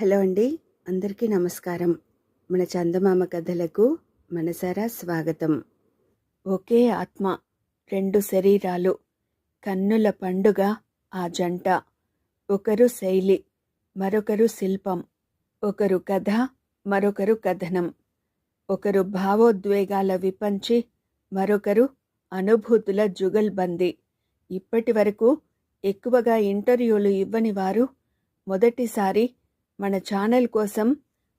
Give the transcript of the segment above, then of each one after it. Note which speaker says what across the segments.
Speaker 1: Hello అండి. అందరికీ నమస్కారం. మన చందమామ కథలకు మనసారా స్వాగతం. ఒకే ఆత్మ రెండు శరీరాలు కన్నుల పండుగ ఆ జంట. ఒకరు శైలి మరొకరు శిల్పం. ఒకరు కథ మరొకరు కథనం. ఒకరు భావోద్వేగాల విపంచి మరొకరు అనుభూతుల జుగల్బందీ. ఇప్పటి వరకు ఎక్కువగా ఇంటర్వ్యూలు ఇవ్వని వారు మొదటిసారి మన ఛానల్ కోసం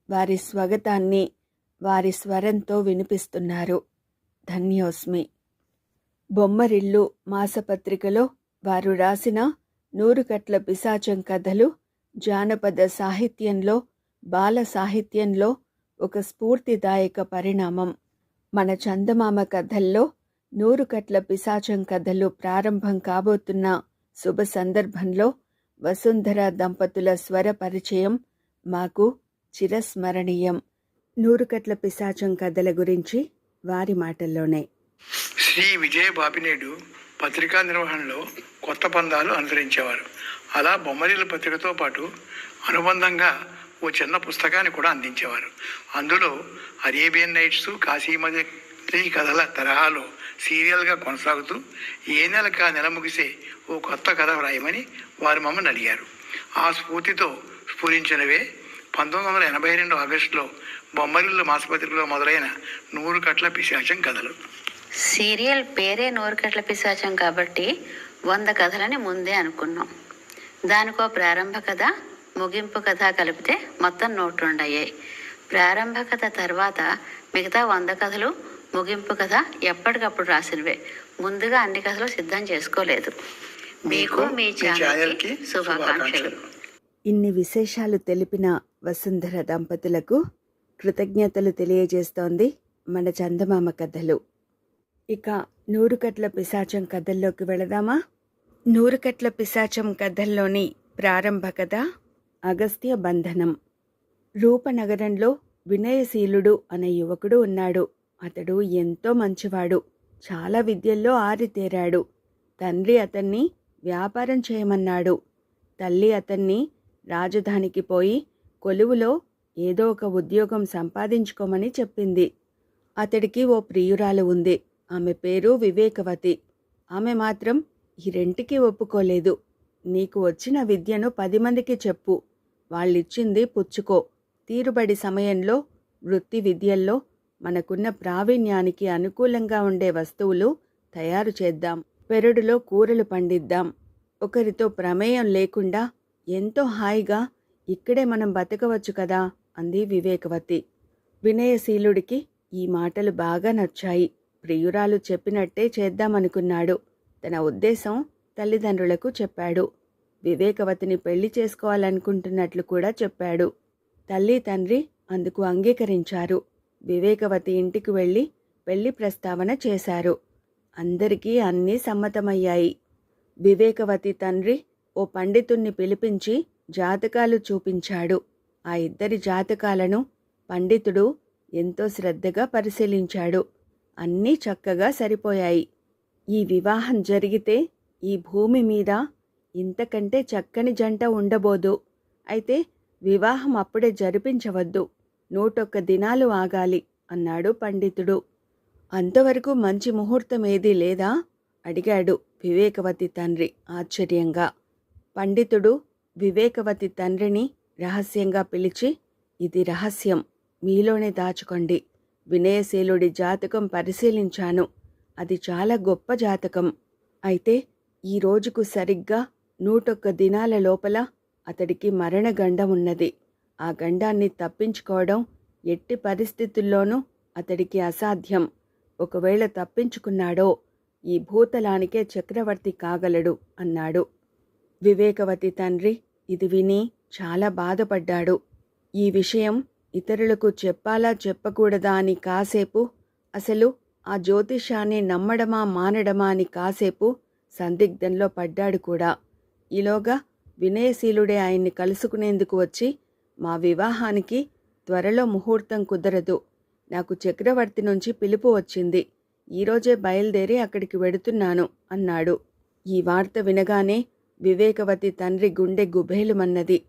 Speaker 1: వారి స్వాగతాన్ని వారి స్వరంతో వినిపిస్తున్నారు ధన్యోస్మి. బొమ్మరిల్లు మాసపత్రికలో వారు రాసిన నూరుకట్ల పిశాచం కథలు జానపద సాహిత్యంలో బాల సాహిత్యంలో ఒక స్ఫూర్తిదాయక పరిణామం. మన చందమామ కథల్లో నూరుకట్ల పిశాచం కథలు ప్రారంభం కాబోతున్న శుభ సందర్భంలో వసుంధర దంపతుల స్వర పరిచయం మాకు చిరస్మరణీయం. నూరుకట్ల పిశాచం కథల గురించి వారి మాటల్లోనే.
Speaker 2: శ్రీ విజయ బాపినేడు పత్రికా నిర్వహణలో కొత్త పందాలు అనుసరించేవారు. అలా బొమ్మరీల పత్రికతో పాటు అనుబంధంగా ఓ చిన్న పుస్తకాన్ని కూడా అందించేవారు. అందులో అరేబియన్ నైట్స్ కాశీమది కథల తరహాలో సీరియల్గా కొనసాగుతూ ఏ నెలకు ఆ నెల ముగిసే ఓ కొత్త కథ వ్రాయమని వారు మమ్మల్ని అడిగారు. ఆ స్ఫూర్తితో స్ఫురించినవే. పంతొమ్మిది వందల ఎనభై రెండు ఆగస్టులో బొమ్మరిల్లు మాసపత్రికలో మొదలైన నూరు కట్ల పిశాచం కథలు.
Speaker 3: సీరియల్ పేరే నూరుకట్ల పిశాచం కాబట్టి వంద కథలని ముందే అనుకున్నాం. దానికో ప్రారంభ కథ ముగింపు కథ కలిపితే మొత్తం నూట రెండు అయ్యాయి ప్రారంభ కథ తర్వాత మిగతా వంద కథలు ముగింపు కథ ఎప్పటికప్పుడు రాసినవే. ముందుగా అన్ని కథలు సిద్ధం చేసుకోలేదు. మీకు మీ ఛానల్కి శుభాకాంక్షలు.
Speaker 1: ఇన్ని విశేషాలు తెలిపిన వసుంధర దంపతులకు కృతజ్ఞతలు తెలియజేస్తోంది మన చందమామ కథలు. ఇక నూరుకట్ల పిశాచం కథల్లోకి వెళదామా? నూరుకట్ల పిశాచం కథల్లోని ప్రారంభ కథ అగస్త్య బంధనం. రూపనగరంలో వినయశీలుడు అనే యువకుడు ఉన్నాడు. అతడు ఎంతో మంచివాడు. చాలా విద్యల్లో ఆరితేరాడు. తండ్రి అతన్ని వ్యాపారం చేయమన్నాడు. తల్లి అతన్ని రాజధానికి పోయి కొలువులో ఏదో ఒక ఉద్యోగం సంపాదించుకోమని చెప్పింది. అతడికి ఓ ప్రియురాలు ఉంది. ఆమె పేరు వివేకవతి. ఆమె మాత్రం ఈ రెంటికి ఒప్పుకోలేదు. నీకు వచ్చిన విద్యను పది మందికి చెప్పు. వాళ్ళిచ్చింది పుచ్చుకో. తీరుబడి సమయంలో వృత్తి విద్యల్లో మనకున్న ప్రావీణ్యానికి అనుకూలంగా ఉండే వస్తువులు తయారు చేద్దాం. పెరడులో కూరలు పండిద్దాం. ఒకరితో ప్రమేయం లేకుండా ఎంతో హాయిగా ఇక్కడే మనం బతకవచ్చు కదా అంది వివేకవతి. వినయశీలుడికి ఈ మాటలు బాగా నచ్చాయి. ప్రియురాలు చెప్పినట్టే చేద్దామనుకున్నాడు. తన ఉద్దేశం తల్లిదండ్రులకు చెప్పాడు. వివేకవతిని పెళ్ళి చేసుకోవాలనుకుంటున్నట్లు కూడా చెప్పాడు. తల్లి తండ్రి అందుకు అంగీకరించారు. వివేకవతి ఇంటికి వెళ్ళి పెళ్ళి ప్రస్తావన చేశారు. అందరికీ అన్నీ సమ్మతమయ్యాయి. వివేకవతి తండ్రి ఓ పండితుణ్ణి పిలిపించి జాతకాలు చూపించాడు. ఆ ఇద్దరి జాతకాలను పండితుడు ఎంతో శ్రద్ధగా పరిశీలించాడు. అన్నీ చక్కగా సరిపోయాయి. ఈ వివాహం జరిగితే ఈ భూమి మీద ఇంతకంటే చక్కని జంట ఉండబోదు. అయితే వివాహం అప్పుడే జరిపించవద్దు. నూటొక్క దినాలు ఆగాలి అన్నాడు పండితుడు. అంతవరకు మంచి ముహూర్తం ఏదీ లేదా? అడిగాడు వివేకవతి తండ్రి ఆశ్చర్యంగా. పండితుడు వివేకవతి తండ్రిని రహస్యంగా పిలిచి ఇది రహస్యం. మీలోనే దాచుకోండి. వినయశీలుడి జాతకం పరిశీలించాను. అది చాలా గొప్ప జాతకం. అయితే ఈ రోజుకు సరిగ్గా నూటొక్క దినాల లోపల అతడికి మరణగండం ఉన్నది. ఆ గండాన్ని తప్పించుకోవడం ఎట్టి పరిస్థితుల్లోనూ అతడికి అసాధ్యం. ఒకవేళ తప్పించుకున్నాడో ఈ భూతలానికే చక్రవర్తి కాగలడు అన్నాడు. వివేకవతి తండ్రి ఇది విని చాలా బాధపడ్డాడు. ఈ విషయం ఇతరులకు చెప్పాలా చెప్పకూడదా అని కాసేపు అసలు ఆ జ్యోతిషాన్ని నమ్మడమా మానడమా అని కాసేపు సందిగ్ధంలో పడ్డాడు కూడా. ఈలోగా వినయశీలుడే ఆయన్ని కలుసుకునేందుకు వచ్చి మా వివాహానికి త్వరలో ముహూర్తం కుదరదు. నాకు చక్రవర్తి నుంచి పిలుపు వచ్చింది. ఈరోజే బయలుదేరి అక్కడికి వెడుతున్నాను అన్నాడు. ఈ వార్త వినగానే వివేకవతి తండ్రి గుండె గుబేలుమన్నది.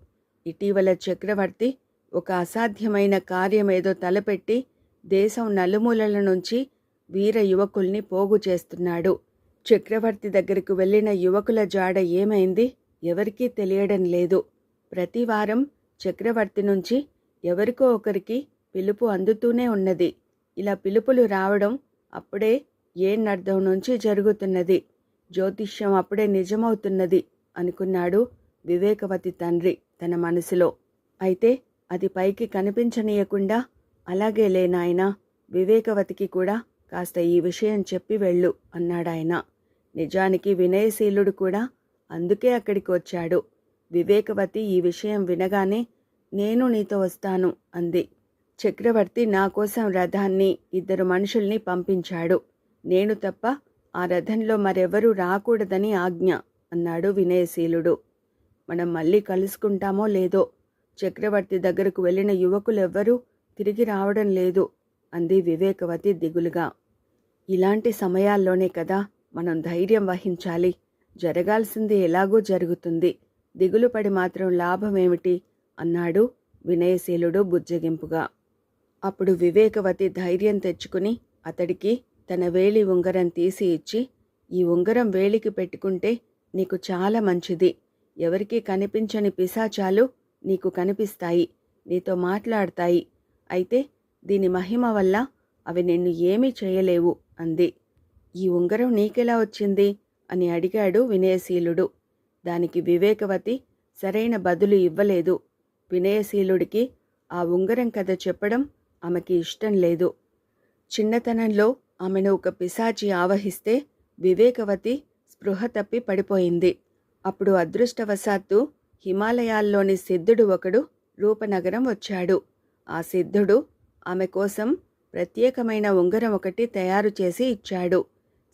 Speaker 1: ఇటీవల చక్రవర్తి ఒక అసాధ్యమైన కార్యమేదో తలపెట్టి దేశం నలుమూలల నుంచి వీర యువకుల్ని పోగు చేస్తున్నాడు. చక్రవర్తి దగ్గరకు వెళ్ళిన యువకుల జాడ ఏమైంది? ఎవరికీ తెలియడం లేదు. ప్రతి వారం చక్రవర్తి నుంచి ఎవరికో ఒకరికి పిలుపు అందుతూనే ఉన్నది. ఇలా పిలుపులు రావడం అప్పుడే ఏనర్థం నుంచి జరుగుతున్నది? జ్యోతిష్యం అప్పుడే నిజమవుతున్నది. అనుకున్నాడు వివేకవతి తండ్రి తన మనసులో. అయితే అది పైకి కనిపించనీయకుండా అలాగే లేనాయనా వివేకవతికి కూడా కాస్త ఈ విషయం చెప్పి వెళ్ళు అన్నాడాయన. నిజానికి వినయశీలుడు కూడా అందుకే అక్కడికి వచ్చాడు. వివేకవతి ఈ విషయం వినగానే నేను నీతో వస్తాను అంది. చక్రవర్తి నా కోసం రథాన్ని ఇద్దరు మనుషుల్ని పంపించాడు. నేను తప్ప ఆ రథంలో మరెవరూ రాకూడదని ఆజ్ఞ. అన్నాడు వినయశీలుడు. మనం మళ్ళీ కలుసుకుంటామో లేదో? చక్రవర్తి దగ్గరకు వెళ్ళిన యువకులెవ్వరూ తిరిగి రావడం లేదు అంది వివేకవతి దిగులుగా. ఇలాంటి సమయాల్లోనే కదా మనం ధైర్యం వహించాలి. జరగాల్సింది ఎలాగో జరుగుతుంది. దిగులుపడి మాత్రం లాభమేమిటి? అన్నాడు వినయశీలుడు బుజ్జగింపుగా. అప్పుడు వివేకవతి ధైర్యం తెచ్చుకుని అతడికి తన వేలి ఉంగరం తీసి ఇచ్చి ఈ ఉంగరం వేలికి పెట్టుకుంటే నీకు చాలా మంచిది. ఎవరికీ కనిపించని పిశాచాలు నీకు కనిపిస్తాయి. నీతో మాట్లాడతాయి. అయితే దీని మహిమ వల్ల అవి నిన్ను ఏమీ చేయలేవు అంది. ఈ ఉంగరం నీకెలా వచ్చింది? అని అడిగాడు వినయశీలుడు. దానికి వివేకవతి సరైన బదులు ఇవ్వలేదు. వినయశీలుడికి ఆ ఉంగరం కథ చెప్పడం ఆమెకి ఇష్టం లేదు. చిన్నతనంలో ఆమెను ఒక పిశాచి ఆవహిస్తే వివేకవతి స్పృహ తప్పి పడిపోయింది. అప్పుడు అదృష్టవశాత్తు హిమాలయాల్లోని సిద్ధుడు ఒకడు రూపనగరం వచ్చాడు. ఆ సిద్ధుడు ఆమె కోసం ప్రత్యేకమైన ఉంగరం ఒకటి తయారు చేసి ఇచ్చాడు.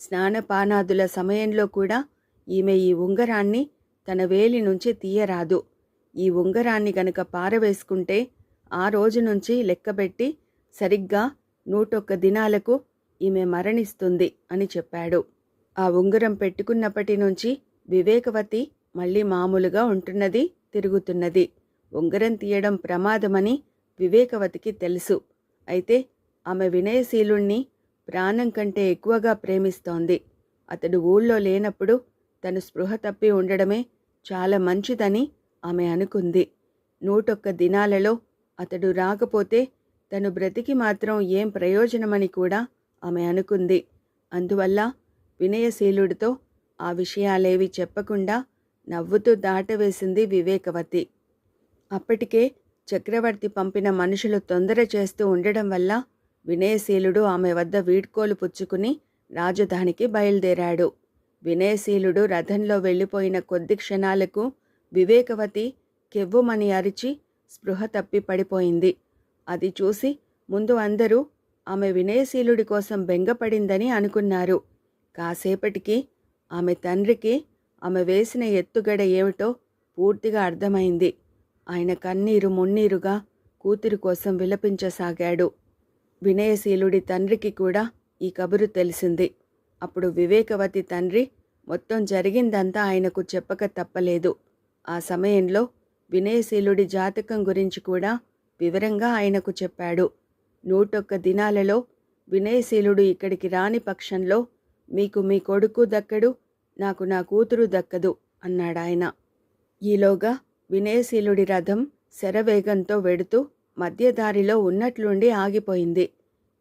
Speaker 1: స్నానపానాదుల సమయంలో కూడా ఈమె ఈ ఉంగరాన్ని తన వేలి నుంచి తీయరాదు. ఈ ఉంగరాన్ని గనక పారవేసుకుంటే ఆ రోజు నుంచి లెక్కబెట్టి సరిగ్గా నూటొక్క దినాలకు ఈమె మరణిస్తుంది అని చెప్పాడు. ఆ ఉంగరం పెట్టుకున్నప్పటి నుంచి వివేకవతి మళ్ళీ మామూలుగా ఉంటున్నది తిరుగుతున్నది. ఉంగరం తీయడం ప్రమాదమని వివేకవతికి తెలుసు. అయితే ఆమె వినయశీలుణ్ణి ప్రాణం కంటే ఎక్కువగా ప్రేమిస్తోంది. అతడు ఊళ్ళో లేనప్పుడు తను స్పృహ తప్పి ఉండడమే చాలా మంచిదని ఆమె అనుకుంది. నూటొక్క దినాలలో అతడు రాకపోతే తను బ్రతికి మాత్రం ఏం ప్రయోజనమని కూడా ఆమె అనుకుంది. అందువల్ల వినయశీలుడితో ఆ విషయాలేవి చెప్పకుండా నవ్వుతూ దాటవేసింది వివేకవతి. అప్పటికే చక్రవర్తి పంపిన మనుషులు తొందర చేస్తూ ఉండడం వల్ల వినయశీలుడు ఆమె వద్ద వీడ్కోలు పుచ్చుకుని రాజధానికి బయలుదేరాడు. వినయశీలుడు రథంలో వెళ్ళిపోయిన కొద్ది క్షణాలకు వివేకవతి కెవ్వుమని అరిచి స్పృహ తప్పి పడిపోయింది. అది చూసి ముందు అందరూ ఆమె వినయశీలుడి కోసం బెంగపడిందని అనుకున్నారు. కాసేపటికి ఆమె తండ్రికి ఆమె వేసిన ఎత్తుగడ ఏమిటో పూర్తిగా అర్థమైంది. ఆయన కన్నీరు మున్నీరుగా కూతురు కోసం విలపించసాగాడు. వినయశీలుడి తండ్రికి కూడా ఈ కబురు తెలిసింది. అప్పుడు వివేకవతి తండ్రి మొత్తం జరిగిందంతా ఆయనకు చెప్పక తప్పలేదు. ఆ సమయంలో వినయశీలుడి జాతకం గురించి కూడా వివరంగా ఆయనకు చెప్పాడు. నూటొక్క దినాలలో వినయశీలుడు ఇక్కడికి రాని పక్షంలో మీకు మీ కొడుకు దక్కడు నాకు నా కూతురు దక్కదు అన్నాడాయన. ఈలోగా వినయశీలుడి రథం శరవేగంతో వెడుతూ మధ్యదారిలో ఉన్నట్లుండి ఆగిపోయింది.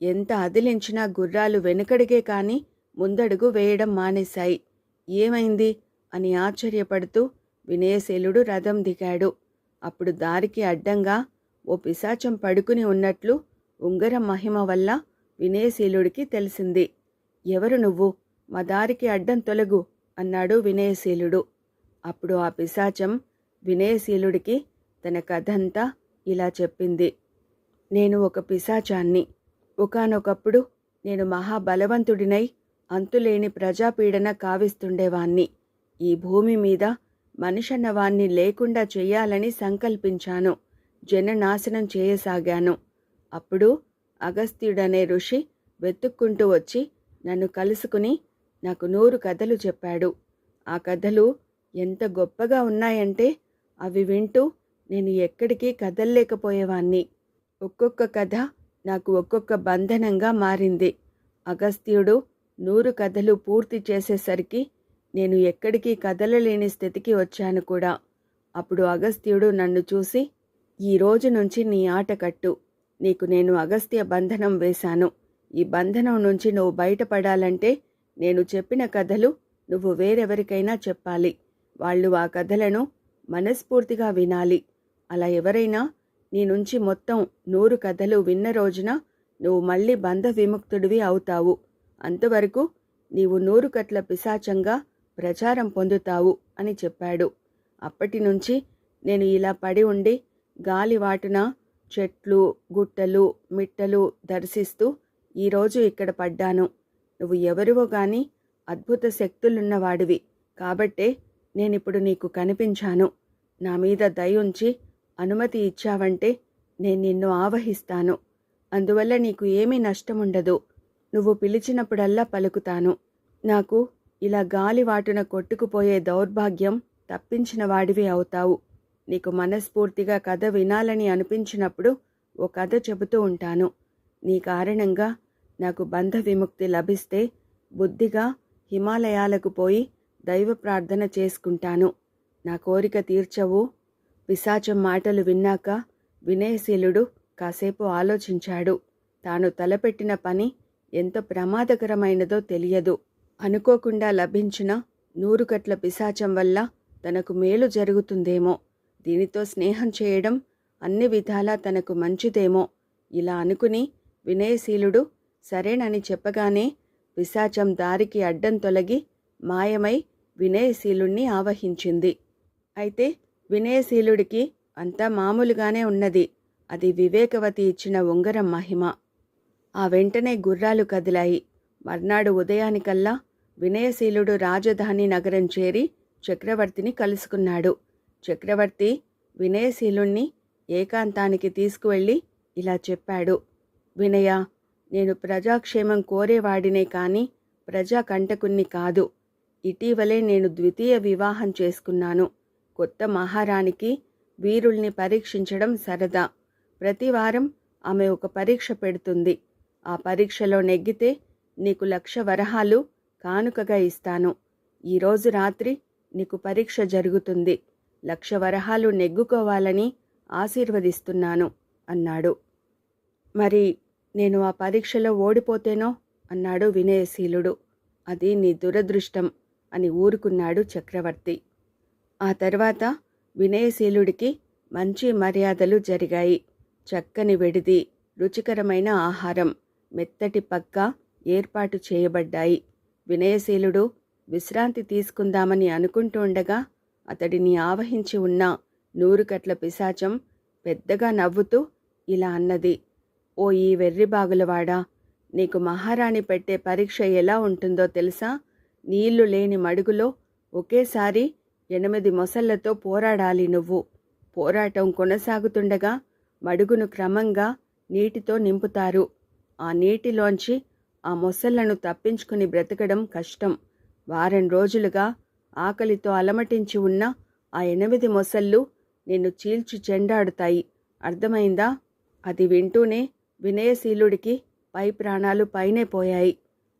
Speaker 1: ఎంత అదిలించినా గుర్రాలు వెనుకడిగే కాని ముందడుగు వేయడం మానేశాయి. ఏమైంది? అని ఆశ్చర్యపడుతూ వినయశీలుడు రథం దిగాడు. అప్పుడు దారికి అడ్డంగా ఓ పిశాచం పడుకుని ఉన్నట్లు ఉంగరం మహిమ వల్ల వినయశీలుడికి తెలిసింది. ఎవరు నువ్వు? మా దారికి అడ్డం తొలగు అన్నాడు వినయశీలుడు. అప్పుడు ఆ పిశాచం వినయశీలుడికి తన కథంతా ఇలా చెప్పింది. నేను ఒక పిశాచాన్ని. ఒకానొకప్పుడు నేను మహాబలవంతుడినై అంతులేని ప్రజాపీడన కావిస్తుండేవాణ్ణి. ఈ భూమి మీద మనిషన్నవాణ్ణి లేకుండా చెయ్యాలని సంకల్పించాను. జననాశనం చేయసాగాను. అప్పుడు అగస్త్యుడనే ఋషి వెతుక్కుంటూ వచ్చి నన్ను కలుసుకుని నాకు నూరు కథలు చెప్పాడు. ఆ కథలు ఎంత గొప్పగా ఉన్నాయంటే అవి వింటూ నేను ఎక్కడికి కదల్లేకపోయేవాణ్ణి. ఒక్కొక్క కథ నాకు ఒక్కొక్క బంధనంగా మారింది. అగస్త్యుడు నూరు కథలు పూర్తి చేసేసరికి నేను ఎక్కడికి కదలలేని స్థితికి వచ్చాను కూడా. అప్పుడు అగస్త్యుడు నన్ను చూసి ఈ రోజు నుంచి నీ ఆట కట్టు. నీకు నేను అగస్త్య బంధనం వేశాను. ఈ బంధనం నుంచి నువ్వు బయటపడాలంటే నేను చెప్పిన కథలు నువ్వు వేరెవరికైనా చెప్పాలి. వాళ్ళు ఆ కథలను మనస్ఫూర్తిగా వినాలి. అలా ఎవరైనా నీ నుంచి మొత్తం నూరు కథలు విన్న రోజున నువ్వు మళ్ళీ బంధ విముక్తుడివి అవుతావు. అంతవరకు నీవు నూరు కట్ల పిశాచంగా ప్రచారం పొందుతావు అని చెప్పాడు. అప్పటి నుంచి నేను ఇలా పడి ఉండి గాలివాటున చెట్లు గుట్టలు మిట్టలు దర్శిస్తూ ఈరోజు ఇక్కడ పడ్డాను. నువ్వు ఎవరివో గాని అద్భుత శక్తులున్నవాడివి. కాబట్టే నేనిప్పుడు నీకు కనిపించాను. నా మీద దయ ఉంచి అనుమతి ఇచ్చావంటే నేను నిన్ను ఆవహిస్తాను. అందువల్ల నీకు ఏమీ నష్టముండదు. నువ్వు పిలిచినప్పుడల్లా పలుకుతాను. నాకు ఇలా గాలివాటున కొట్టుకుపోయే దౌర్భాగ్యం తప్పించిన వాడివి అవుతావు. నీకు మనస్ఫూర్తిగా కథ వినాలని అనిపించినప్పుడు ఓ కథ చెబుతూ ఉంటాను. నీ కారణంగా నాకు బంధ విముక్తి లభిస్తే బుద్ధిగా హిమాలయాలకు పోయి దైవ ప్రార్థన చేసుకుంటాను. నా కోరిక తీర్చవు. పిశాచం మాటలు విన్నాక వినయశీలుడు కాసేపు ఆలోచించాడు. తాను తలపెట్టిన పని ఎంత ప్రమాదకరమైనదో తెలియదు. అనుకోకుండా లభించిన నూరుకట్ల పిశాచం వల్ల తనకు మేలు జరుగుతుందేమో. దీనితో స్నేహం చేయడం అన్ని విధాలా తనకు మంచిదేమో. ఇలా అనుకుని వినయశీలుడు సరేనని చెప్పగానే పిశాచం దారికి అడ్డం తొలగి మాయమై వినయశీలుణ్ణి ఆవహించింది. అయితే వినయశీలుడికి అంతా మామూలుగానే ఉన్నది. అది వివేకవతి ఇచ్చిన ఉంగరం మహిమ. ఆ వెంటనే గుర్రాలు కదిలాయి. మర్నాడు ఉదయానికల్లా వినయశీలుడు రాజధాని నగరం చేరి చక్రవర్తిని కలుసుకున్నాడు. చక్రవర్తి వినయశీలుణ్ణి ఏకాంతానికి తీసుకువెళ్ళి ఇలా చెప్పాడు. వినయ నేను ప్రజాక్షేమం కోరేవాడినే కానీ ప్రజా కంటకుణ్ణి కాదు. ఇటీవలే నేను ద్వితీయ వివాహం చేసుకున్నాను. కొత్త మహారాణికి వీరుల్ని పరీక్షించడం సరదా. ప్రతివారం ఆమె ఒక పరీక్ష పెడుతుంది. ఆ పరీక్షలో నెగ్గితే నీకు లక్ష వరహాలు కానుకగా ఇస్తాను. ఈరోజు రాత్రి నీకు పరీక్ష జరుగుతుంది. లక్ష వరహాలు నెగ్గుకోవాలని ఆశీర్వదిస్తున్నాను అన్నాడు. మరి నేను ఆ పరీక్షలో ఓడిపోతేనో అన్నాడు వినయశీలుడు. అది నీ దురదృష్టం అని ఊరుకున్నాడు చక్రవర్తి. ఆ తర్వాత వినయశీలుడికి మంచి మర్యాదలు జరిగాయి. చక్కని వెడిది రుచికరమైన ఆహారం మెత్తటి పక్క ఏర్పాటు చేయబడ్డాయి. వినయశీలుడు విశ్రాంతి తీసుకుందామని అనుకుంటుండగా అతడిని ఆవహించి ఉన్న నూరుకట్ల పిశాచం పెద్దగా నవ్వుతూ ఇలా అన్నది. ఓ ఈ వెర్రిబాగులవాడా నీకు మహారాణి పెట్టే పరీక్ష ఎలా ఉంటుందో తెలుసా? నీళ్ళు లేని మడుగులో ఒకేసారి ఎనిమిది మొసళ్ళతో పోరాడాలి నువ్వు. పోరాటం కొనసాగుతుండగా మడుగును క్రమంగా నీటితో నింపుతారు. ఆ నీటిలోంచి ఆ మొసళ్ళను తప్పించుకుని బ్రతకడం కష్టం. వారం రోజులుగా ఆకలితో అలమటించి ఉన్న ఆ ఎనిమిది మొసళ్ళు నిన్ను చీల్చి చెండాడుతాయి. అర్థమైందా? అది వింటూనే వినయశీలుడికి పై ప్రాణాలు పైనే పోయాయి.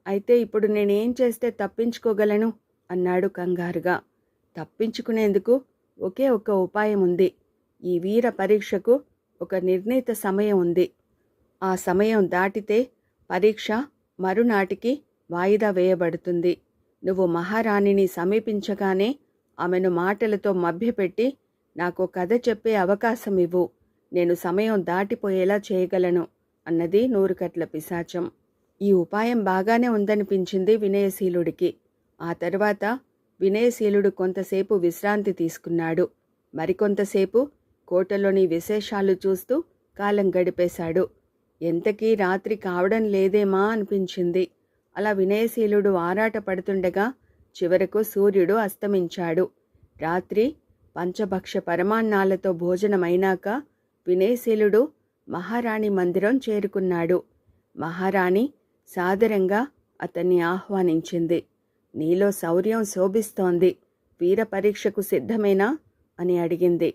Speaker 1: అయితే ఇప్పుడు నేనేం చేస్తే తప్పించుకోగలను? అన్నాడు కంగారుగా. తప్పించుకునేందుకు ఒకే ఒక ఉపాయం ఉంది. ఈ వీర పరీక్షకు ఒక నిర్ణీత సమయం ఉంది. ఆ సమయం దాటితే పరీక్ష మరునాటికి వాయిదా వేయబడుతుంది. నువ్వు మహారాణిని సమీపించగానే ఆమెను మాటలతో మభ్యపెట్టి నాకు కథ చెప్పే అవకాశం ఇవ్వు. నేను సమయం దాటిపోయేలా చేయగలను. అన్నది నూరుకట్ల పిశాచం. ఈ ఉపాయం బాగానే ఉందనిపించింది వినయశీలుడికి. ఆ తర్వాత వినయశీలుడు కొంతసేపు విశ్రాంతి తీసుకున్నాడు. మరికొంతసేపు కోటలోని విశేషాలు చూస్తూ కాలం గడిపేశాడు. ఎంతకీ రాత్రి కావడం లేదేమా అనిపించింది. అలా వినయశీలుడు ఆరాట పడుతుండగా చివరకు సూర్యుడు అస్తమించాడు. రాత్రి పంచభక్ష పరమాన్నాలతో భోజనమైనాక వినయశీలుడు మహారాణి మందిరం చేరుకున్నాడు. మహారాణి సాదరంగా అతన్ని ఆహ్వానించింది. నీలో శౌర్యం శోభిస్తోంది. వీర పరీక్షకు సిద్ధమేనా? అని అడిగింది.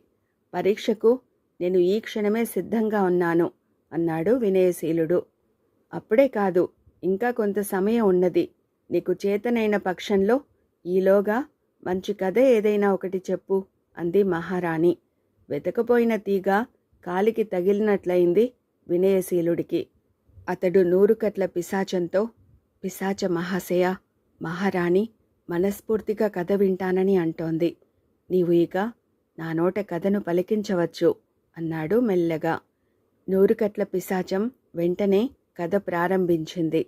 Speaker 1: పరీక్షకు నేను ఈ క్షణమే సిద్ధంగా ఉన్నాను అన్నాడు వినయశీలుడు. అప్పుడే కాదు ఇంకా కొంత సమయం ఉన్నది. నీకు చేతనైన పక్షంలో ఈలోగా మంచి కథ ఏదైనా ఒకటి చెప్పు అంది మహారాణి. వెతకపోయిన తీగ కాలికి తగిలినట్లయింది వినయశీలుడికి. అతడు నూరుకట్ల పిశాచంతో పిశాచ మహాశయ మహారాణి మనస్ఫూర్తిగా కథ వింటానని అంటోంది. నీవు ఇక నా నోట కథను పలికించవచ్చు అన్నాడు మెల్లగా. నూరుకట్ల పిశాచం వెంటనే కథ ప్రారంభించింది.